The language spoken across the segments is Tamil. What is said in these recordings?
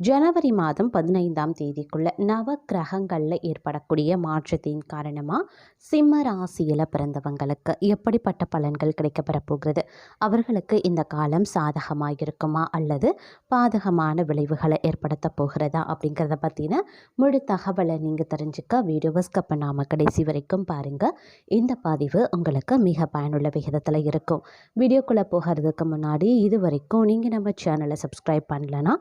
ஜனவரி மாதம் பதினைந்தாம் தேதிக்குள்ள நவ கிரகங்களில் ஏற்படக்கூடிய மாற்றத்தின் காரணமாக சிம்ம ராசியில் பிறந்தவங்களுக்கு எப்படிப்பட்ட பலன்கள் கிடைக்கப்பெற போகிறது? அவர்களுக்கு இந்த காலம் சாதகமாக இருக்குமா அல்லது பாதகமான விளைவுகளை ஏற்படுத்த போகிறதா? அப்படிங்கிறத பற்றின முழு தகவலை நீங்கள் தெரிஞ்சுக்க வீடியோவை ஸ்கப் பண்ணாமல் கடைசி வரைக்கும் பாருங்கள் இந்த பதிவு உங்களுக்கு மிக பயனுள்ள விகிதத்தில் இருக்கும். வீடியோக்குள்ளே போகிறதுக்கு முன்னாடி இது வரைக்கும் நீங்கள் நம்ம சேனலை சப்ஸ்கிரைப் பண்ணலன்னா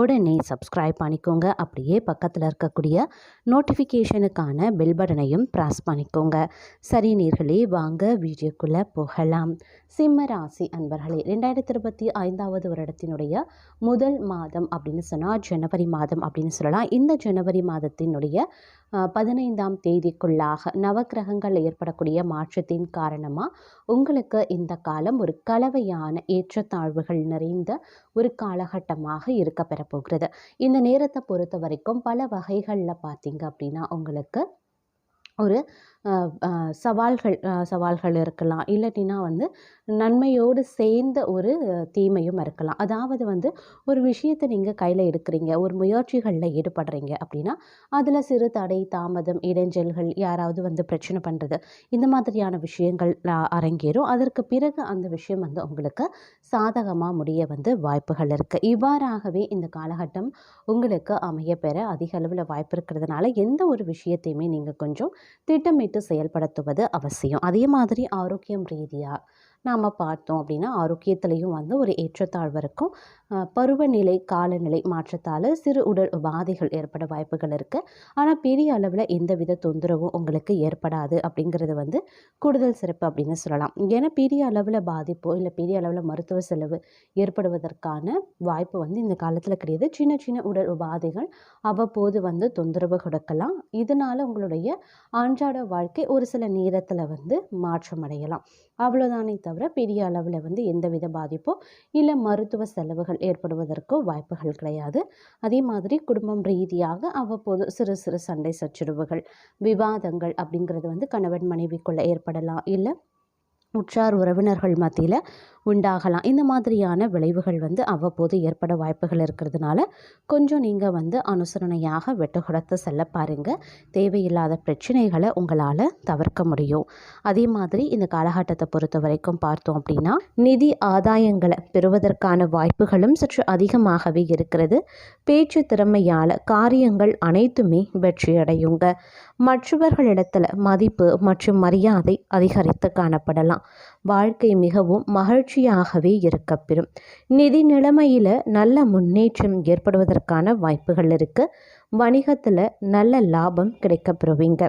உடனே சப்ஸ்கிரைப் பண்ணிக்கோங்க. அப்படியே பக்கத்தில் இருக்கக்கூடிய நோட்டிஃபிகேஷனுக்கான பெல் பட்டனையும் ப்ரெஸ் பண்ணிக்கோங்க. சரி நேர்களே வாங்க வீடியோக்குள்ளே போகலாம். சிம்ம ராசி அன்பர்களே ரெண்டாயிரத்தி இருபத்தி ஐந்தாவது வருடத்தினுடைய முதல் மாதம் அப்படின்னு சொன்னால் ஜனவரி மாதம் அப்படின்னு சொல்லலாம். இந்த ஜனவரி மாதத்தினுடைய பதினைந்தாம் தேதிக்குள்ளாக நவக்கிரகங்கள் ஏற்படக்கூடிய மாற்றத்தின் காரணமாக உங்களுக்கு இந்த காலம் ஒரு கலவையான ஏற்றத்தாழ்வுகள் நிறைந்த ஒரு காலகட்டமாக இருக்க பெறப்போகிறது இந்த நேரத்தை பொறுத்த வரைக்கும் பல வகைகளில் பார்த்தீங்க அப்படின்னா உங்களுக்கு ஒரு சவால்கள் சவால்கள் இருக்கலாம். இல்லாட்டினா வந்து நன்மையோடு சேர்ந்த ஒரு தீமையும் இருக்கலாம். அதாவது வந்து ஒரு விஷயத்தை நீங்கள் கையில் எடுக்கிறீங்க ஒரு முயற்சிகளில் ஈடுபடுறீங்க அப்படின்னா அதில் சிறு தடை தாமதம் இடைஞ்சல்கள் யாராவது வந்து பிரச்சனை பண்ணுறது இந்த மாதிரியான விஷயங்கள் அரங்கேறும். அதற்கு பிறகு அந்த விஷயம் வந்து உங்களுக்கு சாதகமாக முடிய வந்து வாய்ப்புகள் இருக்குது இவ்வாறாகவே இந்த காலகட்டம் உங்களுக்கு அமைய பெற அதிக அளவில் வாய்ப்பு இருக்கிறதுனால எந்த ஒரு விஷயத்தையுமே நீங்கள் கொஞ்சம் திட்டமிட்டு செயல்படுத்துவது அவசியம். அதே மாதிரி ஆரோக்கியம் ரீதியாக நாம் பார்த்தோம் அப்படின்னா ஆரோக்கியத்திலையும் வந்து ஒரு ஏற்றத்தாழ்வு இருக்கும் பருவநிலை காலநிலை மாற்றத்தால் சிறு உடல் உபாதைகள் ஏற்பட வாய்ப்புகள் இருக்குது ஆனால் பெரிய அளவில் எந்தவித தொந்தரவும் உங்களுக்கு ஏற்படாது அப்படிங்கிறது வந்து கூடுதல் சிறப்பு அப்படின்னு சொல்லலாம். ஏன்னா பெரிய அளவில் பாதிப்போ இல்லை பெரிய அளவில் மருத்துவ செலவு ஏற்படுவதற்கான வாய்ப்பு வந்து இந்த காலத்தில் கிடையாது. சின்ன சின்ன உடல் உபாதைகள் அவ்வப்போது வந்து தொந்தரவு கொடுக்கலாம். இதனால் உங்களுடைய அன்றாட வாழ்க்கை ஒரு சில நேரத்தில் வந்து மாற்றம் அடையலாம் அவ்வளோதானே தவிர பெரிய அளவில் வந்து எந்தவித பாதிப்போ இல்லை மருத்துவ செலவுகள் ஏற்படுவதற்கோ வாய்ப்புகள் கிடையாது. அதே மாதிரி குடும்பம் ரீதியாக அவ்வப்போது சிறு சிறு சண்டை சச்சரவுகள் விவாதங்கள் அப்படிங்கிறது வந்து கணவன் மனைவிக்குள்ளே ஏற்படலாம். இல்லை உற்றார் உறவினர்கள் மத்தியில் உண்டாகலாம். இந்த மாதிரியான விளைவுகள் வந்து அவ்வப்போது ஏற்பட வாய்ப்புகள் இருக்கிறதுனால கொஞ்சம் நீங்கள் வந்து அனுசரணையாக வெட்டு செல்ல பாருங்கள் தேவையில்லாத பிரச்சனைகளை உங்களால் தவிர்க்க முடியும். அதே மாதிரி இந்த காலகட்டத்தை பொறுத்த வரைக்கும் பார்த்தோம் அப்படின்னா நிதி ஆதாயங்களை பெறுவதற்கான வாய்ப்புகளும் சற்று அதிகமாகவே இருக்கிறது. பேச்சு திறமையால் காரியங்கள் அனைத்துமே வெற்றியடையுங்க மற்றவர்களிடத்தில் மதிப்பு மற்றும் மரியாதை அதிகரித்து காணப்படலாம். வாழ்க்கை மிகவும் மகிழ்ச்சியாகவே இருக்கப்பெறும். நிதி நிலைமையில் நல்ல முன்னேற்றம் ஏற்படுவதற்கான வாய்ப்புகள் இருக்குது வணிகத்தில் நல்ல லாபம் கிடைக்கப்பெறுவீங்க.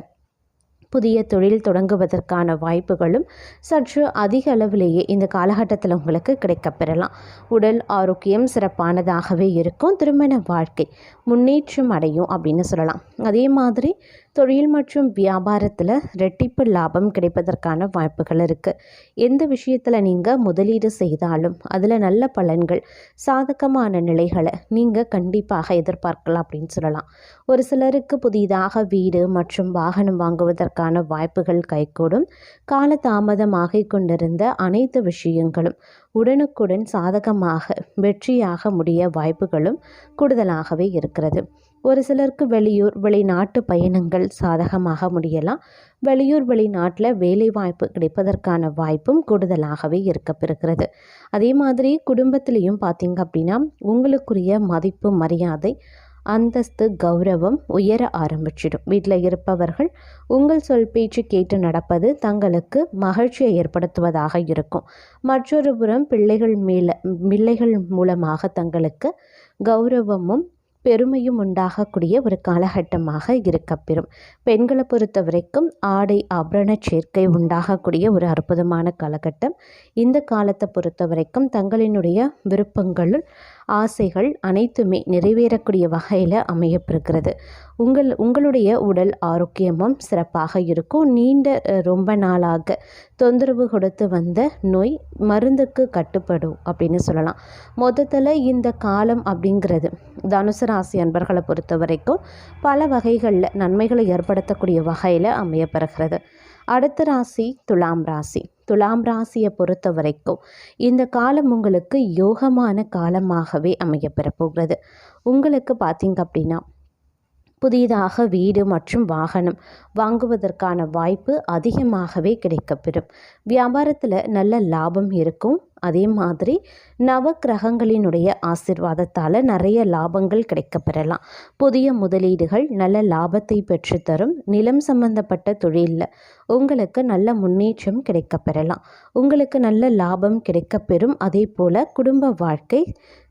புதிய தொழில் தொடங்குவதற்கான வாய்ப்புகளும் சற்று அதிக அளவிலேயே இந்த காலகட்டத்தில் உங்களுக்கு கிடைக்கப்பெறலாம். உடல் ஆரோக்கியம் சிறப்பானதாகவே இருக்கும். திருமண வாழ்க்கை முன்னேற்றம் அடையும் அப்படின்னு சொல்லலாம். அதே மாதிரி தொழில் மற்றும் வியாபாரத்தில் ரெட்டிப்பு லாபம் கிடைப்பதற்கான வாய்ப்புகள் இருக்குது எந்த விஷயத்தில் நீங்கள் முதலீடு செய்தாலும் அதில் நல்ல பலன்கள் சாதகமான நிலைகளை நீங்கள் கண்டிப்பாக எதிர்பார்க்கலாம் அப்படின்னு சொல்லலாம். ஒரு சிலருக்கு புதிதாக வீடு மற்றும் வாகனம் வாங்குவதற்கான வாய்ப்புகள் கைகூடும். காலதாமதமாக கொண்டிருந்த அனைத்து விஷயங்களும் உடனுக்குடன் சாதகமாக வெற்றியாக முடிய வாய்ப்புகளும் கூடுதலாகவே இருக்கிறது. ஒரு சிலருக்கு வெளியூர் வெளிநாட்டு பயணங்கள் சாதகமாக முடியலாம். வெளியூர் வெளிநாட்டில் வேலைவாய்ப்பு கிடைப்பதற்கான வாய்ப்பும் கூடுதலாகவே இருக்கப்பெறுகிறது அதே மாதிரி குடும்பத்திலையும் பார்த்தீங்க அப்படின்னா உங்களுக்குரிய மதிப்பு மரியாதை அந்தஸ்து கௌரவம் உயர ஆரம்பிச்சிடும். வீட்டில் இருப்பவர்கள் உங்கள் சொல் பேச்சு கேட்டு நடப்பது தங்களுக்கு மகிழ்ச்சியை ஏற்படுத்துவதாக இருக்கும். மற்றொரு புறம் பிள்ளைகள் மேல பிள்ளைகள் மூலமாக தங்களுக்கு கௌரவமும் பெருமையும் உண்டாகக்கூடிய ஒரு காலகட்டமாக இருக்கப்பெறும். பெண்களை பொறுத்த வரைக்கும் ஆடை ஆபரண சேர்க்கை உண்டாகக்கூடிய ஒரு அற்புதமான காலகட்டம். இந்த காலத்தை பொறுத்த வரைக்கும் தங்களினுடைய விருப்பங்களுள் ஆசைகள் அனைத்துமே நிறைவேறக்கூடிய வகையில் அமையப்பிருக்கிறது உங்கள் உங்களுடைய உடல் ஆரோக்கியமும் சிறப்பாக இருக்கும். நீண்ட ரொம்ப நாளாக தொந்தரவு கொடுத்து வந்த நோய் மருந்துக்கு கட்டுப்படும் அப்படின்னு சொல்லலாம். மொத்தத்தில் இந்த காலம் அப்படிங்கிறது தனுசு ராசி அன்பர்களை பொறுத்த வரைக்கும் பல வகைகளில் நன்மைகளை ஏற்படுத்தக்கூடிய வகையில் அமையப்பெறுகிறது. அடுத்த ராசி துலாம் ராசி. துலாம் ராசியை பொறுத்த வரைக்கும் இந்த காலம் உங்களுக்கு யோகமான காலமாகவே அமையப்பெற போகிறது. உங்களுக்கு பார்த்தீங்க அப்படின்னா புதிதாக வீடு மற்றும் வாகனம் வாங்குவதற்கான வாய்ப்பு அதிகமாகவே கிடைக்கப்பெறும். வியாபாரத்தில் நல்ல லாபம் இருக்கும். அதே மாதிரி நவக்கிரகங்களினுடைய ஆசிர்வாதத்தால் நிறைய லாபங்கள் கிடைக்கப்பெறலாம். புதிய முதலீடுகள் நல்ல லாபத்தை பெற்றுத்தரும். நிலம் சம்பந்தப்பட்ட தொழிலில் உங்களுக்கு நல்ல முன்னேற்றம் கிடைக்கப்பெறலாம். உங்களுக்கு நல்ல லாபம் கிடைக்கப்பெறும். அதே போல் குடும்ப வாழ்க்கை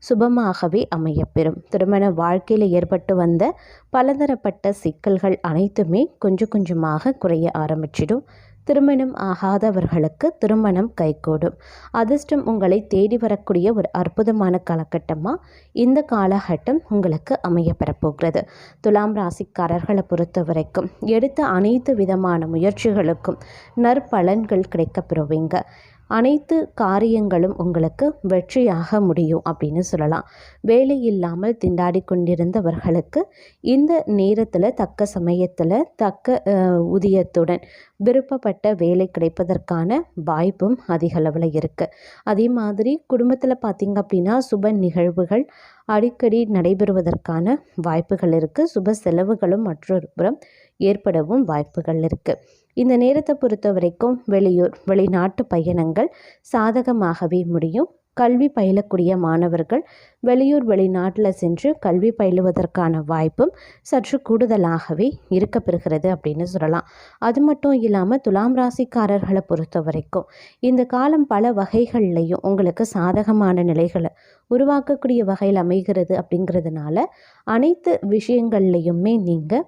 சுபமாகவே அமையப்பெறும். திருமண வாழ்க்கையில் ஏற்பட்டு வந்த பலதரப்பட்ட சிக்கல்கள் அனைத்துமே கொஞ்சம் கொஞ்சமாக குறைய ஆரம்பிச்சிடும். திருமணம் ஆகாதவர்களுக்கு திருமணம் கைகூடும். அதிர்ஷ்டம் உங்களை தேடி வரக்கூடிய ஒரு அற்புதமான காலகட்டமாக இந்த காலகட்டம் உங்களுக்கு அமையப்பெறப் போகிறது. துலாம் ராசிக்காரர்களை பொறுத்த வரைக்கும் எடுத்த அனைத்து விதமான முயற்சிகளுக்கும் நற்பலன்கள் கிடைக்கப்பெறுவீங்க அனைத்து காரியங்களும் உங்களுக்கு வெற்றியாக முடியும் அப்படின்னு சொல்லலாம். வேலை இல்லாமல் திண்டாடி கொண்டிருந்தவர்களுக்கு இந்த நேரத்தில் தக்க சமயத்தில் தக்க ஊதியத்துடன் விருப்பப்பட்ட வேலை கிடைப்பதற்கான வாய்ப்பும் அதிகளவில் இருக்குது அதே மாதிரி குடும்பத்தில் பார்த்திங்க அப்படின்னா சுப நிகழ்வுகள் அடிக்கடி நடைபெறுவதற்கான வாய்ப்புகள் இருக்குது சுப செலவுகளும் மற்றொரு புறம் ஏற்படவும் வாய்ப்புகள் இருக்குது இந்த நேரத்தை பொறுத்த வரைக்கும் வெளியூர் வெளிநாட்டு பயணங்கள் சாதகமாகவே முடியும். கல்வி பயிலக்கூடிய மாணவர்கள் வெளியூர் வெளிநாட்டில் சென்று கல்வி பயிலுவதற்கான வாய்ப்பும் சற்று கூடுதலாகவே இருக்கப்பெறுகிறது அப்படின்னு சொல்லலாம். அது மட்டும் இல்லாமல் துலாம் ராசிக்காரர்களை பொறுத்த வரைக்கும் இந்த காலம் பல வகைகள்லையும் உங்களுக்கு சாதகமான நிலைகளை உருவாக்கக்கூடிய வகையில் அமைகிறது அப்படிங்கிறதுனால அனைத்து விஷயங்கள்லையுமே நீங்கள்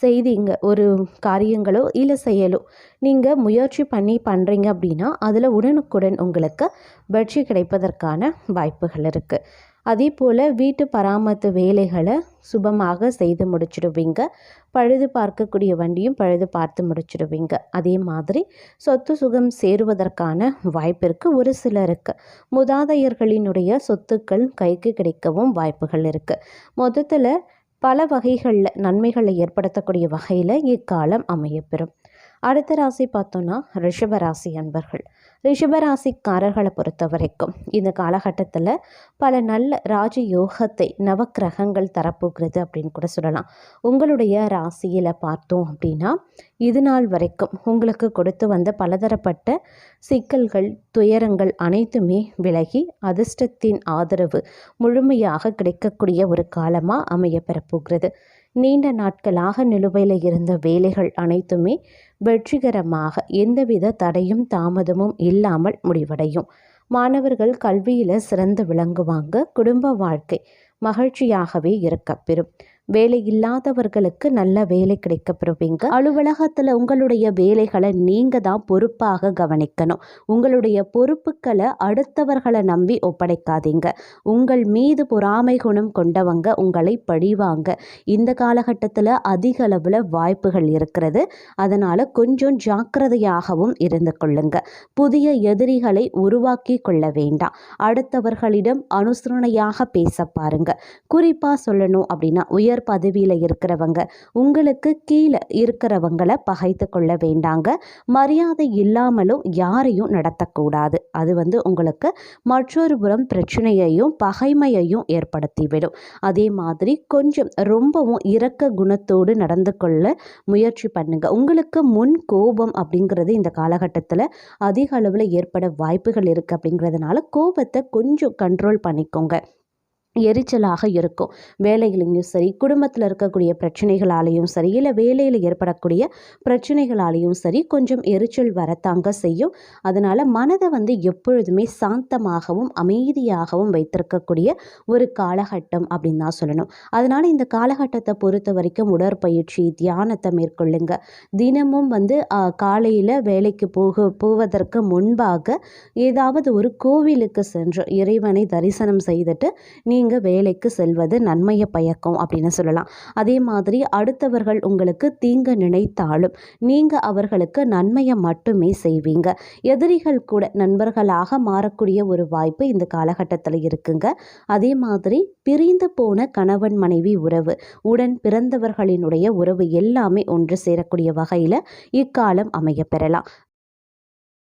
செய்திங்க ஒரு காரியங்களோ இல்லை செயலோ நீங்கள் முயற்சி பண்ணி பண்ணுறீங்க அப்படின்னா அதில் உடனுக்குடன் உங்களுக்கு வெற்றி கிடைப்பதற்கான வாய்ப்புகள் இருக்குது அதே போல் வீட்டு பராமரித்து வேலைகளை சுபமாக செய்து முடிச்சிடுவீங்க. பழுது பார்க்கக்கூடிய வண்டியும் பழுது பார்த்து முடிச்சிடுவீங்க. அதே மாதிரி சொத்து சுகம் சேருவதற்கான வாய்ப்பிற்கு ஒரு சிலருக்கு முதாதையர்களினுடைய சொத்துக்கள் கைக்கு கிடைக்கவும் வாய்ப்புகள் இருக்குது மொத்தத்தில் பல வகைகளில் நன்மைகளை ஏற்படுத்தக்கூடிய வகையில் இக்காலம் அமையப்பெறும். அடுத்த ராசி பார்த்தோன்னா ரிஷபராசி அன்பர்கள். ரிஷபராசிக்காரர்களை பொறுத்த வரைக்கும் இந்த காலகட்டத்தில் பல நல்ல ராஜ யோகத்தை நவக்கிரகங்கள் தரப்போகிறது அப்படின்னு கூட சொல்லலாம். உங்களுடைய ராசியில் பார்த்தோம் அப்படின்னா இது நாள் வரைக்கும் உங்களுக்கு கொடுத்து வந்த பலதரப்பட்ட சிக்கல்கள் துயரங்கள் அனைத்துமே விலகி அதிர்ஷ்டத்தின் ஆதரவு முழுமையாக கிடைக்கக்கூடிய ஒரு காலமாக அமைய பெறப்போகிறது. நீண்ட நாட்களாக நிலுவையில் இருந்த வேலைகள் அனைத்துமே வெற்றிகரமாக எந்தவித தடையும் தாமதமும் இல்லாமல் முடிவடையும். மாணவர்கள் கல்வியில் சிறந்து விளங்குவாங்க. குடும்ப வாழ்க்கை மகிழ்ச்சியாகவே இருக்கப்பெறும் வேலை இல்லாதவர்களுக்கு நல்ல வேலை கிடைக்கப்பெறுவீங்க. அலுவலகத்தில் உங்களுடைய வேலைகளை நீங்கள் தான் பொறுப்பாக கவனிக்கணும். உங்களுடைய பொறுப்புகளை அடுத்தவர்களை நம்பி ஒப்படைக்காதீங்க. உங்கள் மீது பொறாமை குணம் கொண்டவங்க உங்களை பழிவாங்க. இந்த காலகட்டத்தில் அதிக அளவில் வாய்ப்புகள் இருக்கிறது. அதனால் கொஞ்சம் ஜாக்கிரதையாகவும் இருந்து கொள்ளுங்க. புதிய எதிரிகளை உருவாக்கி கொள்ள வேண்டாம். அடுத்தவர்களிடம் அனுசரணையாக பேச பாருங்க. குறிப்பாக சொல்லணும் அப்படின்னா உயர் பதவியில் இருக்கிறவங்க உங்களுக்கு கீழே இருக்கிறவங்களை பகைத்து கொள்ள வேண்டாங்க. மரியாதை இல்லாமலும் யாரையும் நடத்தக்கூடாது. அது வந்து உங்களுக்கு மற்றொரு புறம் பிரச்சனையையும் பகைமையையும் ஏற்படுத்திவிடும். அதே மாதிரி கொஞ்சம் ரொம்பவும் இரக்க குணத்தோடு நடந்து கொள்ள முயற்சி பண்ணுங்கள் உங்களுக்கு முன் கோபம் அப்படிங்கிறது இந்த காலகட்டத்தில் அதிக அளவில் ஏற்பட வாய்ப்புகள் இருக்குது அப்படிங்கிறதுனால கோபத்தை கொஞ்சம் கண்ட்ரோல் பண்ணிக்கோங்க. எரிச்சலாக இருக்கும். வேலைகளையும் சரி குடும்பத்தில் இருக்கக்கூடிய பிரச்சனைகளாலேயும் சரி இல்லை வேலையில் ஏற்படக்கூடிய பிரச்சனைகளாலேயும் சரி கொஞ்சம் எரிச்சல் வரத்தாங்க செய்யும். அதனால் மனதை வந்து எப்பொழுதுமே சாந்தமாகவும் அமைதியாகவும் வைத்திருக்கக்கூடிய ஒரு காலகட்டம் அப்படின்னு தான் சொல்லணும். அதனால் இந்த காலகட்டத்தை பொறுத்த வரைக்கும் உடற்பயிற்சி தியானத்தை மேற்கொள்ளுங்க. தினமும் வந்து காலையில் வேலைக்கு போக போவதற்கு முன்பாக ஏதாவது ஒரு கோவிலுக்கு சென்று இறைவனை தரிசனம் செய்துட்டு நீங்கள் வேலைக்கு செல்வது நன்மையை பயக்கும் அப்படின்னு சொல்லலாம். அதே மாதிரி அடுத்தவர்கள் உங்களுக்கு தீங்க நினைத்தாலும் நீங்கள் அவர்களுக்கு நன்மையை மட்டுமே செய்வீங்க. எதிரிகள் கூட நண்பர்களாக மாறக்கூடிய ஒரு வாய்ப்பு இந்த காலகட்டத்தில் இருக்குங்க. அதே மாதிரி பிரிந்து போன கணவன் மனைவி உறவு உடன் பிறந்தவர்களினுடைய உறவு எல்லாமே ஒன்று சேரக்கூடிய வகையில் இக்காலம் அமைய பெறலாம்.